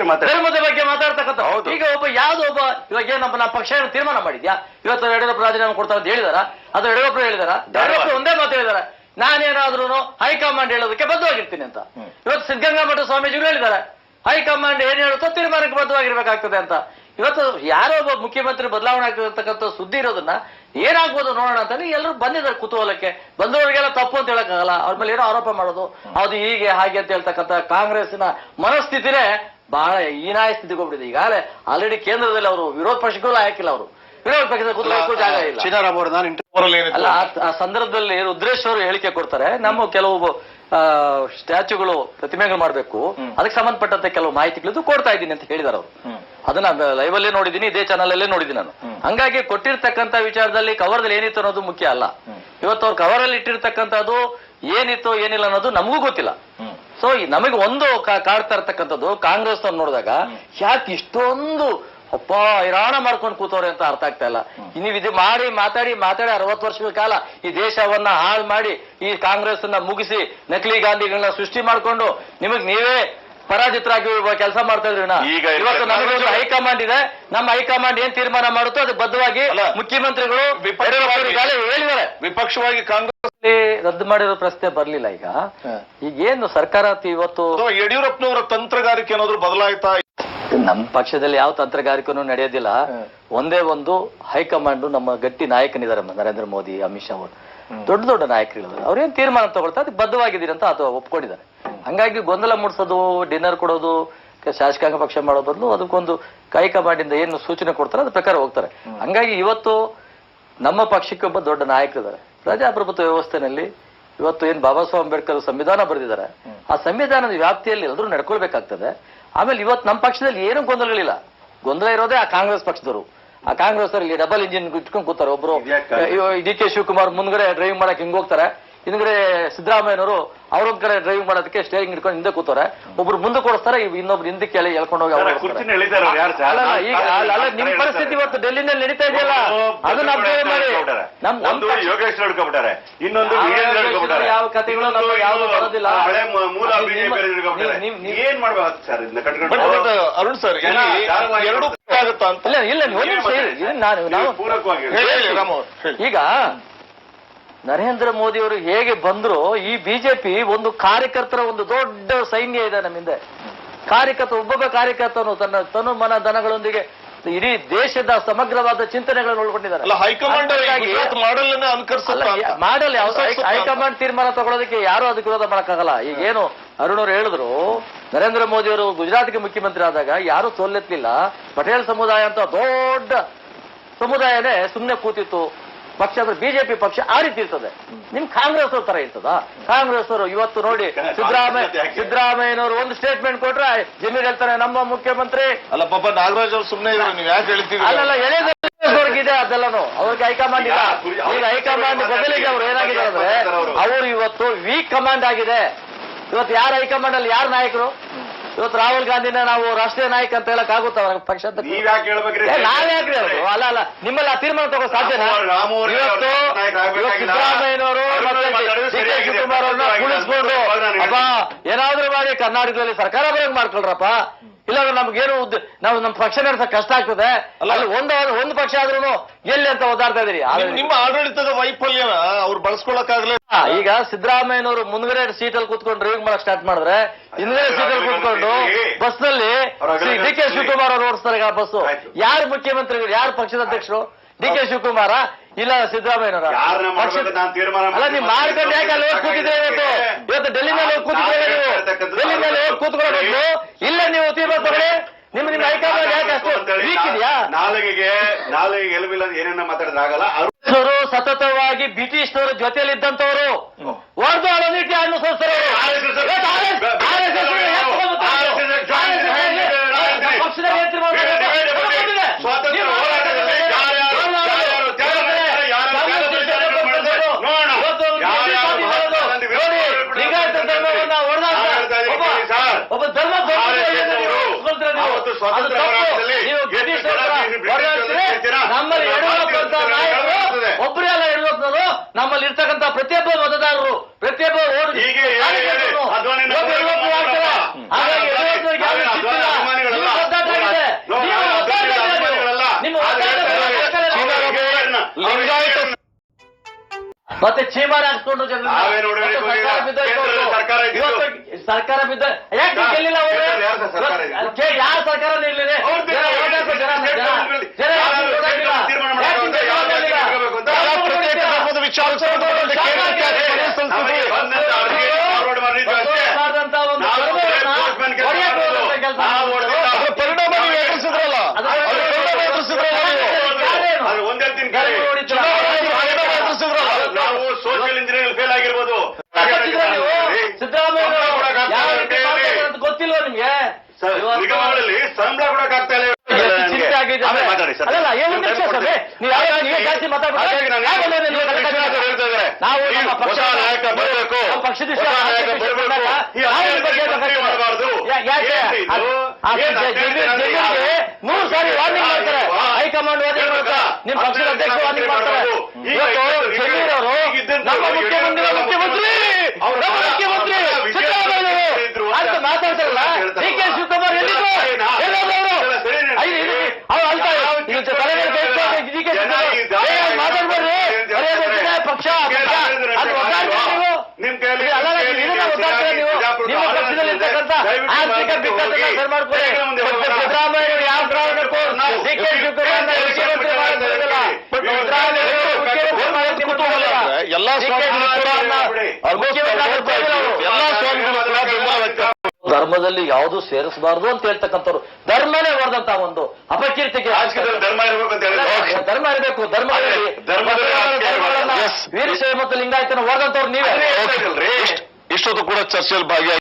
ಬಿಟ್ಟು ಮಾತಾಡಿ. ಧರ್ಮದ ಬಗ್ಗೆ ಮಾತಾಡ್ತಕ್ಕಂಥ. ಈಗ ಒಬ್ಬ ಯಾವ್ದು ಒಬ್ಬ ಇವಾಗ ಏನು ನಮ್ಮ ನಮ್ಮ ಪಕ್ಷ ಏನು ತೀರ್ಮಾನ ಮಾಡಿದ್ಯಾ? ಇವತ್ತು ಯಡಿಯೂರಪ್ಪ ರಾಜೀನಾಮೆ ಕೊಡ್ತಾರೆ ಅಂತ ಹೇಳಿದಾರ. ಅದು ಯಡಿಯೂರಪ್ಪ ಹೇಳಿದಾರ. ಯಡಿಯೂರಪ್ಪ ಒಂದೇ ಮಾತು ಹೇಳಿದಾರ. ನಾನೇನಾದ್ರೂ ಹೈಕಮಾಂಡ್ ಹೇಳೋದಕ್ಕೆ ಬದ್ಧವಾಗಿರ್ತೀನಿ ಅಂತ. ಇವತ್ತು ಸಿದ್ಧಗಂಗಾ ಮಠ ಸ್ವಾಮೀಜಿಗಳು ಹೇಳಿದ್ದಾರೆ. ಹೈಕಮಾಂಡ್ ಏನ್ ಹೇಳುತ್ತೋ ತೀರ್ಮಾನಕ್ಕೆ ಬದ್ಧವಾಗಿರ್ಬೇಕಾಗ್ತದೆ ಅಂತ. ಇವತ್ತು ಯಾರೋ ಒಬ್ಬ ಮುಖ್ಯಮಂತ್ರಿ ಬದಲಾವಣೆ ಆಗಿರತಕ್ಕಂಥ ಸುದ್ದಿ ಇರೋದನ್ನ ಏನಾಗ್ಬೋದು ನೋಡೋಣ ಅಂತ ಎಲ್ಲರೂ ಬಂದಿದ್ದಾರೆ ಕುತೂಹಲಕ್ಕೆ. ಬಂದವರಿಗೆಲ್ಲ ತಪ್ಪು ಅಂತ ಹೇಳಕ್ಕಾಗಲ್ಲ. ಅವ್ರ ಮೇಲೆ ಏನೋ ಆರೋಪ ಮಾಡೋದು. ಅದು ಹೀಗೆ ಹಾಗೆ ಅಂತ ಹೇಳ್ತಕ್ಕಂಥ ಕಾಂಗ್ರೆಸ್ನ ಮನಸ್ಥಿತಿನೇ ಬಹಳ ಹೀನಾಯ ಸ್ಥಿತಿಗೆ ಹೋಗ್ಬಿಟ್ಟಿದೆ ಈಗಾಗಲೇ ಆಲ್ರೆಡಿ ಕೇಂದ್ರದಲ್ಲಿ ಅವರು ವಿರೋಧ ಪಕ್ಷಕ್ಕೂ ಹಾಕಿಲ್ಲ ಅವರು. ವಿರೋಧ ಪಕ್ಷದ ಕುತೂಹಲಕ್ಕೂ ಜಾಗ ಇಲ್ಲ. ಸೀತಾರಾಮ್ ಅವರು ನಾನು ಇಂಟರ್ವ್ಯೂರಲ್ಲಿ ಅಲ್ಲ ಆ- ಆ ಸಂದರ್ಭದಲ್ಲಿ ರುದ್ರೇಶ್ ಅವರು ಹೇಳಿಕೆ ಕೊಡ್ತಾರೆ ನಮ್ಮ ಕೆಲವು ಸ್ಟ್ಯಾಚುಗಳು ಸ್ಟ್ಯಾಚ್ಯೂಗಳು ಪ್ರತಿಮೆಗಳು ಮಾಡಬೇಕು. ಅದಕ್ಕೆ ಸಂಬಂಧಪಟ್ಟಂತೆ ಕೆಲವು ಮಾಹಿತಿಗಳಿದ್ದು ಕೊಡ್ತಾ ಇದ್ದೀನಿ ಅಂತ ಹೇಳಿದಾರೆ ಅವರು. ಅದನ್ನ ಲೈವ್ ಅಲ್ಲೇ ನೋಡಿದ್ದೀನಿ ಇದೇ ಚಾನಲ್ ಅಲ್ಲೇ ನೋಡಿದ್ದೀನಿ ನಾನು. ಹಂಗಾಗಿ ಕೊಟ್ಟಿರ್ತಕ್ಕಂಥ ವಿಚಾರದಲ್ಲಿ ಕವರ್ದಲ್ಲಿ ಏನಿತ್ತು ಅನ್ನೋದು ಮುಖ್ಯ ಅಲ್ಲ. ಇವತ್ತು ಅವ್ರು ಕವರ್ ಅಲ್ಲಿ ಇಟ್ಟಿರ್ತಕ್ಕಂಥದ್ದು ಏನಿತ್ತು ಏನಿಲ್ಲ ಅನ್ನೋದು ನಮಗೂ ಗೊತ್ತಿಲ್ಲ. ಸೊ ನಮಗೆ ಒಂದು ಕಾಡ್ತಾ ಇರ್ತಕ್ಕಂಥದ್ದು ಕಾಂಗ್ರೆಸ್ ನೋಡಿದಾಗ ಯಾಕೆ ಇಷ್ಟೊಂದು ಅಪ್ಪ ಹೈರಾಣ ಮಾಡ್ಕೊಂಡು ಕೂತವ್ರೆ ಅಂತ ಅರ್ಥ ಆಗ್ತಾ ಇಲ್ಲ. ನೀವು ಇದು ಮಾಡಿ ಮಾತಾಡಿ ಮಾತಾಡಿ ಅರವತ್ತು ವರ್ಷಗಳ ಕಾಲ ಈ ದೇಶವನ್ನ ಹಾಳು ಮಾಡಿ ಈ ಕಾಂಗ್ರೆಸ್ ಅನ್ನ ಮುಗಿಸಿ ನಕಲಿ ಗಾಂಧಿಗಳನ್ನ ಸೃಷ್ಟಿ ಮಾಡ್ಕೊಂಡು ನಿಮಗ್ ನೀವೇ ಪರಾಜಿತರಾಗಿ ಕೆಲಸ ಮಾಡ್ತಾ ಇದ್ರಿ ಈಗ ಇವತ್ತು ನಮಗೆ ಒಂದು ಹೈಕಮಾಂಡ್ ಇದೆ. ನಮ್ಮ ಹೈಕಮಾಂಡ್ ಏನ್ ತೀರ್ಮಾನ ಮಾಡುತ್ತೋ ಅದು ಬದ್ಧವಾಗಿ ಮುಖ್ಯಮಂತ್ರಿಗಳು ಹೇಳಿದ್ದಾರೆ. ವಿಪಕ್ಷವಾಗಿ ಕಾಂಗ್ರೆಸ್ ರದ್ದು ಮಾಡಿರೋ ಪ್ರಶ್ನೆ ಬರ್ಲಿಲ್ಲ ಈಗ. ಈಗ ಏನು ಸರ್ಕಾರ ಇವತ್ತು ಯಡಿಯೂರಪ್ಪನವರ ತಂತ್ರಗಾರಿಕೆ ಏನಾದ್ರು ಬದಲಾಯ್ತಾ? ನಮ್ಮ ಪಕ್ಷದಲ್ಲಿ ಯಾವ ತಂತ್ರಗಾರಿಕೆನೂ ನಡೆಯೋದಿಲ್ಲ. ಒಂದೇ ಒಂದು ಹೈಕಮಾಂಡ್ ನಮ್ಮ ಗಟ್ಟಿ ನಾಯಕನಿದ್ದಾರೆ ನರೇಂದ್ರ ಮೋದಿ ಅಮಿತ್ ಶಾ ಅವರು. ದೊಡ್ಡ ದೊಡ್ಡ ನಾಯಕರು ಅವ್ರೇನ್ ತೀರ್ಮಾನ ತಗೊಳ್ತಾರೆ ಅದಕ್ಕೆ ಬದ್ಧವಾಗಿದ್ದೀರಿ ಅಂತ ಅದು ಒಪ್ಕೊಂಡಿದ್ದಾರೆ. ಹಂಗಾಗಿ ಗೊಂದಲ ಮೂಡಿಸೋದು ಡಿನ್ನರ್ ಕೊಡೋದು ಶಾಸಕಾಂಗ ಪಕ್ಷ ಮಾಡೋ ಬದಲು ಅದಕ್ಕೊಂದು ಹೈಕಮಾಂಡ್ ಇಂದ ಏನು ಸೂಚನೆ ಕೊಡ್ತಾರೆ ಅದ್ರ ಪ್ರಕಾರ ಹೋಗ್ತಾರೆ. ಹಂಗಾಗಿ ಇವತ್ತು ನಮ್ಮ ಪಕ್ಷಕ್ಕೆ ಒಬ್ಬ ದೊಡ್ಡ ನಾಯಕರಿದ್ದಾರೆ. ಪ್ರಜಾಪ್ರಭುತ್ವ ವ್ಯವಸ್ಥೆನಲ್ಲಿ ಇವತ್ತು ಏನ್ ಬಾಬಾ ಸಾಹೇಬ್ ಅಂಬೇಡ್ಕರ್ ಸಂವಿಧಾನ ಬರೆದಿದ್ದಾರೆ. ಆ ಸಂವಿಧಾನದ ವ್ಯಾಪ್ತಿಯಲ್ಲಿ ಎಲ್ಲರೂ ನಡ್ಕೊಳ್ಬೇಕಾಗ್ತದೆ. ಆಮೇಲೆ ಇವತ್ತು ನಮ್ಮ ಪಕ್ಷದಲ್ಲಿ ಏನೂ ಗೊಂದಲಗಳಿಲ್ಲ. ಗೊಂದಲ ಇರೋದೇ ಆ ಕಾಂಗ್ರೆಸ್ ಪಕ್ಷದವರು. ಆ ಕಾಂಗ್ರೆಸ್ ಅಲ್ಲಿ ಡಬಲ್ ಇಂಜಿನ್ ಇಟ್ಕೊಂಡು ಕೂತಾರೆ ಒಬ್ರು. ಡಿ ಕೆ ಶಿವಕುಮಾರ್ ಮುಂದ್ಗಡೆ ಡ್ರೈವಿಂಗ್ ಮಾಡಕ್ ಹಿಂಗ್ ಹೋಗ್ತಾರೆ. ಹಿಂದ್ಗಡೆ ಸಿದ್ದರಾಮಯ್ಯನವರು ಅವ್ರೊಂದ್ ಕಡೆ ಡ್ರೈವಿಂಗ್ ಮಾಡೋದಕ್ಕೆ ಸ್ಟೇರಿಂಗ್ ಹಿಡ್ಕೊಂಡು ಹಿಂದೆ ಕೂತಾರೆ ಒಬ್ರು ಮುಂದೆ ಕೊಡಿಸ್ತಾರೆ ಇನ್ನೊಬ್ರು ಹಿಂದಕ್ಕೆ ಎಳೆ ಎಳ್ಕೊಂಡು ಹೋಗಿ ಈಗ ಅಲ್ಲ, ನಿಮ್ ಪರಿಸ್ಥಿತಿ ಇವತ್ತು ಡೆಲ್ಲಿನಲ್ಲಿ ನಡೀತಾ ಇದೆಯಲ್ಲ? ಅದನ್ನ ಅಬ್ಸರ್ವ್ ಮಾಡಿ. ನಮ್ ಒಂದು ಪಕ್ಷ- ಯೋಗೇಶ್ ಹಿಡ್ಕೊಬಿಟ್ಟಾರೆ. ಇನ್ನೊಂದು ಯಾವ ಕಥೆಗಳು ನಮ್ಗೆ ಯಾವ್ದು ಬರೋದಿಲ್ಲ. ಹಳೆ ಮೂಲ ಏನ್ ಮಾಡ್ಬೇಕು ಸರ್ ಅರುಣ್ ಸರ್ ಎರಡು. ಆಗುತ್ತಾ ಅಂತ ಇಲ್ಲ ಇಲ್ಲ ನಾನು ಪೂರಕವಾಗಿ ಈಗ ನರೇಂದ್ರ ಮೋದಿ ಅವರು ಹೇಗೆ ಬಂದ್ರು ಈ ಬಿಜೆಪಿ ಒಂದು ಕಾರ್ಯಕರ್ತರ ಒಂದು ದೊಡ್ಡ ಸೈನ್ಯ ಇದೆ ನಮ್ಮ ಹಿಂದೆ. ಕಾರ್ಯಕರ್ತ ಒಬ್ಬೊಬ್ಬ ಕಾರ್ಯಕರ್ತನು ತನ್ನ ತನು ಮನ ದನಗಳೊಂದಿಗೆ ಇಡೀ ದೇಶದ ಸಮಗ್ರವಾದ ಚಿಂತನೆಗಳನ್ನು ಒಳಗೊಂಡಿದ್ದಾರೆ. ಮಾಡಲ್ ಹೈಕಮಾಂಡ್ ತೀರ್ಮಾನ ತಗೊಳ್ಳೋದಕ್ಕೆ ಯಾರು ಅದಕ್ಕೆ ವಿರೋಧ ಮಾಡಕ್ಕಾಗಲ್ಲ. ಈಗ ಏನು ಅರುಣ್ ಅವರು ಹೇಳಿದ್ರು ನರೇಂದ್ರ ಮೋದಿ ಅವರು ಗುಜರಾತ್ಗೆ ಮುಖ್ಯಮಂತ್ರಿ ಆದಾಗ ಯಾರು ಸೋಲೆತ್ತಲಿಲ್ಲ ಪಟೇಲ್ ಸಮುದಾಯ ಅಂತ ದೊಡ್ಡ ಸಮುದಾಯನೇ ಸುಮ್ಮನೆ ಕೂತಿತ್ತು. ಪಕ್ಷ ಅಂದ್ರೆ ಬಿಜೆಪಿ ಪಕ್ಷ ಆ ರೀತಿ ಇರ್ತದೆ. ನಿಮ್ ಕಾಂಗ್ರೆಸ್ ಅವ್ರ ತರ ಇರ್ತದ? ಕಾಂಗ್ರೆಸ್ ಅವರು ಇವತ್ತು ನೋಡಿ ಸಿದ್ದರಾಮಯ್ಯ ಸಿದ್ದರಾಮಯ್ಯನವರು ಒಂದು ಸ್ಟೇಟ್ಮೆಂಟ್ ಕೊಟ್ರೆ ಜಮೀರ್ ಹೇಳ್ತಾರೆ ನಮ್ಮ ಮುಖ್ಯಮಂತ್ರಿ. ಅಲ್ಲ ಪಾಪ ನಾಗರಾಜ್ ಅವರು ಸುಮ್ಮನೆ ನೀವು ಯಾಕೆ ಹೇಳ್ತೀವಿ ಅಲ್ಲಲ್ಲ ಎಳೆದವ್ರಿಗಿದೆ ಅದೆಲ್ಲನು. ಅವ್ರಿಗೆ ಹೈಕಮಾಂಡ್ ಇಲ್ಲ. ಈಗ ಹೈಕಮಾಂಡ್ ಬದಲಿಗೆ ಅವ್ರು ಏನಾಗಿದೆ ಅಂದ್ರೆ ಅವರು ಇವತ್ತು ವೀಕ್ ಕಮಾಂಡ್ ಆಗಿದೆ. ಇವತ್ತು ಯಾರ ಹೈಕಮಾಂಡ್ ಅಲ್ಲಿ? ಯಾರು ನಾಯಕರು? ಇವತ್ತು ರಾಹುಲ್ ಗಾಂಧಿನ ನಾವು ರಾಷ್ಟ್ರೀಯ ನಾಯಕ ಅಂತ ಹೇಳಕ್ ಆಗುತ್ತ ಪಕ್ಷ ನಾವ್ಯಾಕ್ರಿ? ಅಲ್ಲ ಅಲ್ಲ ನಿಮ್ಮಲ್ಲಿ ಆ ತೀರ್ಮಾನ ತಗೋ ಅವ್ರು ಇವತ್ತು ಸಿದ್ದರಾಮಯ್ಯನವರು ಕುಳಿಸ್ಕೊಂಡು ಅಪ್ಪ ಏನಾದ್ರೂ ಮಾಡಿ ಕರ್ನಾಟಕದಲ್ಲಿ ಸರ್ಕಾರ ಬರಂಗ್ ಮಾಡ್ಕೊಳ್ರಪ್ಪ. ಇಲ್ಲಾಂದ್ರೆ ನಮ್ಗೇನು ಉದ್ದ- ನಾವು ನಮ್ಮ ಪಕ್ಷ ನಡೆಸಕ್ ಕಷ್ಟ ಆಗ್ತದೆ. ಅಲ್ಲಿ. ಒಂದು ಒಂದು ಪಕ್ಷ ಆದ್ರೂ ಎಲ್ಲಿ ಅಂತ ಓದಾಡ್ತಾ ಇದೀರಿ ನಿಮ್ಮ ಆಡಳಿತದ ವೈಫಲ್ಯನ ಅವ್ರು ಬಳಸ್ಕೊಳಕ್ಕಾಗ್ಲೇ ಈಗ ಸಿದ್ದರಾಮಯ್ಯನವರು ಮುಂದ್ಗಡೆ ಸೀಟಲ್ಲಿ ಕೂತ್ಕೊಂಡು ಡ್ರೈವಿಂಗ್ ಮಾಡಕ್ ಸ್ಟಾರ್ಟ್ ಮಾಡಿದ್ರೆ ಹಿಂದ್ಗಡೆ ಸೀಟಲ್ ಕೂತ್ಕೊಂಡು ಬಸ್ನಲ್ಲಿ ಡಿ ಕೆ ಶಿವಕುಮಾರ್ ಅವರು ಓಡಿಸ್ತಾರೆ ಈಗ ಬಸ್ಸು. ಯಾರು ಮುಖ್ಯಮಂತ್ರಿಗಳು ಯಾರು ಪಕ್ಷದ ಅಧ್ಯಕ್ಷರು? ಡಿ ಕೆ ಶಿವಕುಮಾರ ಇಲ್ಲ ಸಿದ್ದರಾಮಯ್ಯನವರ? ಯಾರನ್ನ ಮಾಡ್ಬೇಕು ನಾನು ತೀರ್ಮಾನ ಅಲ್ಲ ನೀವು ಮಾಡ್ಕೊಂಡು ಯಾಕೆ ಅಲ್ಲಿ ಹೋಗಿ ಕೂತಿದ್ದೇವೆ ಇವತ್ತು? ಇವತ್ತು ಡೆಲ್ಲಿನಲ್ಲಿ ಹೋಗಿ ಕೂತಿದ್ದೇವೆ ನೀವು. ಡೆಲ್ಲಿನಲ್ಲಿ ಹೋಗಿ ಕೂತ್ಕೊಳ್ಳೋದು ಇಲ್ಲ ನೀವು ತೀರ್ಮಾನ ತಗೊಳ್ಳಿ. ನಿಮ್ಮ ನಿಮ್ಮ ಹೈಕಮಾಂಡ್ ಯಾಕೆ ಅಷ್ಟು ವೀಕ್ ಇದೆಯಾ? ನಾಲಿಗೆಗೆ ನಾಲಿಗೆ ಏನೇನ ಮಾತಾಡಿದ್ರೆ ಆಗಲ್ಲ ಸತತವಾಗಿ ಬ್ರಿಟಿಷ್ನವರ ಜೊತೆಯಲ್ಲಿ ಹೊಡೆದು ನಮ್ಮಲ್ಲಿ ಯಡಿಯೂರಪ್ಪ ನಾಯಕರು. ಒಬ್ಬರೇ ಅಲ್ಲ ಯಡಿಯೂರಪ್ಪನವರು. ನಮ್ಮಲ್ಲಿ ಇರ್ತಕ್ಕಂಥ ಪ್ರತಿಯೊಬ್ಬ ಮತದಾರರು ಪ್ರತಿಯೊಬ್ಬ ಓಟ್ ಮತ್ತೆ ಚೀಮಾರ ಹಾಕ್ಸ್ಕೊಂಡ್ರು ಜನ ಸರ್ಕಾರ ಬಿದ್ದ ಯಾಕೆ ಗೆಲ್ಲಿಲ್ಲ ಯಾವ ಸರ್ಕಾರ ನಿಲ್ಲಿದೆ ಪರಿಣಾಮ ಎದುರಿಸಿದ್ರಲ್ಲ. ಒಂದೇ ತಿಂಗಳು ಸಂಬಳ ಕೂಡ ಆಗ್ತಾ ಚಿಂತೆ ಆಗಿದೆ ಯಾಕೆ? ಸಾರಿ ವಾರ್ನಿಂಗ್ ಮಾಡ್ತಾರೆ. ಹೈಕಮಾಂಡ್ ವಾರ್ನಿಂಗ್ ಮಾಡ್ತಾರೆ. ನಿಮ್ಮ ಪಕ್ಷದ ಅಧ್ಯಕ್ಷ ವಾರ್ನಿಂಗ್ ಮಾಡ್ತಾರೆ. ಇವತ್ತು ಪಕ್ಷ ನಿಮ್ಮ ಆರ್ಥಿಕ ಬಿಕ್ಕಟ್ಟನ್ನು ಯಾವ ಎಲ್ಲಾ ಧರ್ಮದಲ್ಲಿ ಯಾವುದು ಸೇರಿಸಬಾರದು ಅಂತ ಹೇಳ್ತಕ್ಕಂಥವ್ರು. ಧರ್ಮನೇ ಹೊಡೆದಂತ ಒಂದು ಅಪಕೀರ್ತಿಗೆ ಧರ್ಮ ಇರಬೇಕು ಧರ್ಮ ಇರಬೇಕು ಧರ್ಮ ವೀರಶೈವತ್ತು ಲಿಂಗಾಯತನ ಹೊರದಂತವ್ರು ನೀವೇ. ಇಷ್ಟೊತ್ತು ಕೂಡ ಚರ್ಚೆಯಲ್ಲಿ ಭಾಗಿಯಾಗಿ